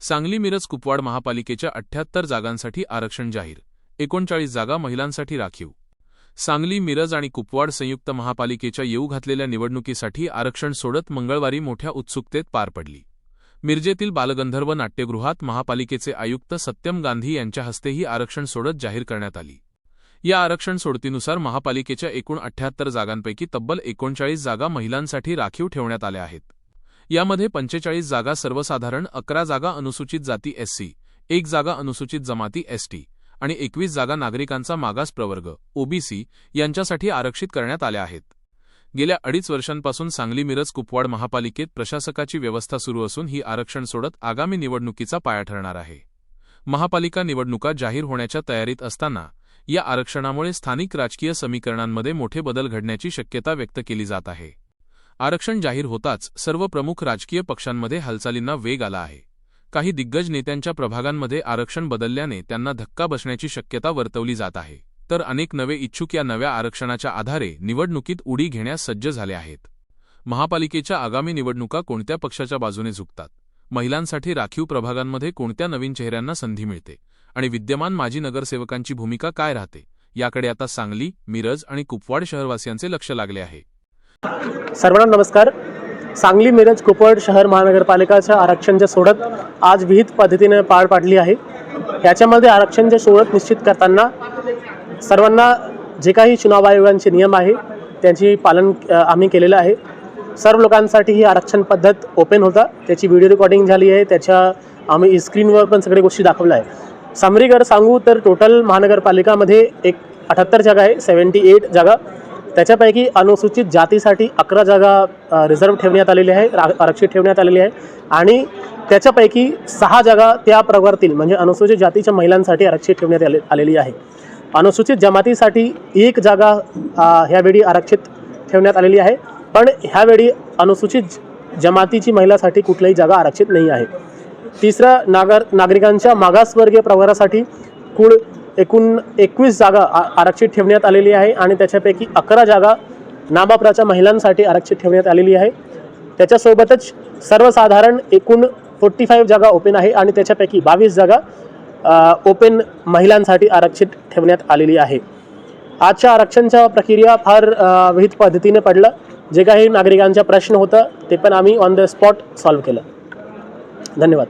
सांगली मिरज कुपवाड महापालिकेच्या अठ्ठ्याहत्तर जागांसाठी आरक्षण जाहीर. एकोणचाळीस जागा महिलांसाठी राखीव. सांगली मिरज आणि कुपवाड संयुक्त महापालिकेच्या येऊ घातलेल्या निवडणुकीसाठी आरक्षण सोडत मंगळवारी मोठ्या उत्सुकतेत पार पडली. मिरजेतील बालगंधर्व नाट्यगृहात महापालिकेचे आयुक्त सत्यम गांधी यांच्या हस्ते ही आरक्षण सोडत जाहीर करण्यात आली. या आरक्षण सोडतीनुसार महापालिकेच्या एकूण अठ्ठ्याहत्तर जागांपैकी तब्बल एकोणचाळीस जागा महिलांसाठी राखीव ठेवण्यात आल्या आहेत. यामध्ये पंचेचाळीस जागा सर्वसाधारण अकरा जागा अनुसूचित जाती एससी एक जागा अनुसूचित जमाती एसटी आणि एकवीस जागा नागरिकांचा मागास प्रवर्ग ओबीसी यांच्यासाठी आरक्षित करण्यात आल्या आहेत. गेल्या अडीच वर्षांपासून सांगली मिरज कुपवाड महापालिकेत प्रशासकाची व्यवस्था सुरू असून ही आरक्षण सोडत आगामी निवडणुकीचा पाया ठरणार आहे. महापालिका निवडणुका जाहीर होण्याच्या तयारीत असताना या आरक्षणामुळे स्थानिक राजकीय समीकरणांमध्ये मोठे बदल घडण्याची शक्यता व्यक्त केली जात आहे. आरक्षण जाहीर होताच सर्व प्रमुख राजकीय पक्षांमध्ये हालचालींना वेग आला आहे. काही दिग्गज नेत्यांच्या प्रभागांमध्ये आरक्षण बदलल्याने त्यांना धक्का बसण्याची शक्यता वर्तवली जात आहे. तर अनेक नवे इच्छुक या नव्या आरक्षणाच्या आधारे निवडणुकीत उडी घेण्यास सज्ज झाले आहेत. महापालिकेच्या आगामी निवडणुका कोणत्या पक्षाच्या बाजूने झुकतात? महिलांसाठी राखीव प्रभागांमध्ये कोणत्या नवीन चेहऱ्यांना संधी मिळते? आणि विद्यमान माजी नगरसेवकांची भूमिका काय राहते? याकडे आता सांगली मिरज आणि कुपवाड शहरवासियांचे लक्ष लागले आहे. सर्वांना नमस्कार. सांगली मिरज कुपवाड शहर महानगरपालिकाच्या आरक्षणच्या सोडत आज विहित पद्धतीने पार पाडली आहे. याच्यामध्ये आरक्षणच्या सोडत निश्चित करताना सर्वांना जे काही चुनाव आयोगांचे नियम आहे त्यांची पालन आम्ही केलेलं आहे. सर्व लोकांसाठी ही आरक्षण पद्धत ओपन होता. त्याची व्हिडिओ रेकॉर्डिंग झाली आहे. त्याच्या आम्ही स्क्रीनवर पण सगळ्या गोष्टी दाखवल्या आहे समरीगर सांगू तर टोटल महानगरपालिकामध्ये एक अठ्ठ्याहत्तर जागा आहे सेवन्टी एट जागा. त्याच्यापैकी अनुसूचित जातीसाठी अकरा जागा रिझर्व ठेवण्यात आलेली आहे रा- आरक्षित ठेवण्यात आलेली आहे. आणि त्याच्यापैकी सहा जागा त्या प्रवर्तील म्हणजे अनुसूचित जातीच्या महिलांसाठी आरक्षित ठेवण्यात आले आलेली आहे. अनुसूचित जमातीसाठी एक जागा ह्यावेळी आरक्षित ठेवण्यात आलेली आहे. पण ह्यावेळी अनुसूचित जमातीची महिलासाठी कुठल्याही जागा आरक्षित नाही आहे. तिसरा नागर नागरिकांच्या मागासवर्गीय प्रवारासाठी कुळ एकूण एकवीस जागा आरक्षित ठेवण्यात आलेली आहे आणि त्याच्यापैकी अकरा जागा नाबाप्राच्या महिलांसाठी आरक्षित ठेवण्यात आलेली आहे. त्याच्यासोबतच सर्वसाधारण एकूण फोर्टी फाईव्ह जागा ओपन आहे आणि त्याच्यापैकी बावीस जागा ओपन महिलांसाठी आरक्षित ठेवण्यात आलेली आहे. आजच्या आरक्षणच्या प्रक्रिया फार विहित पद्धतीने पडलं. जे काही नागरिकांचा प्रश्न होता ते पण आम्ही ऑन द स्पॉट सॉल्व्ह केलं. धन्यवाद.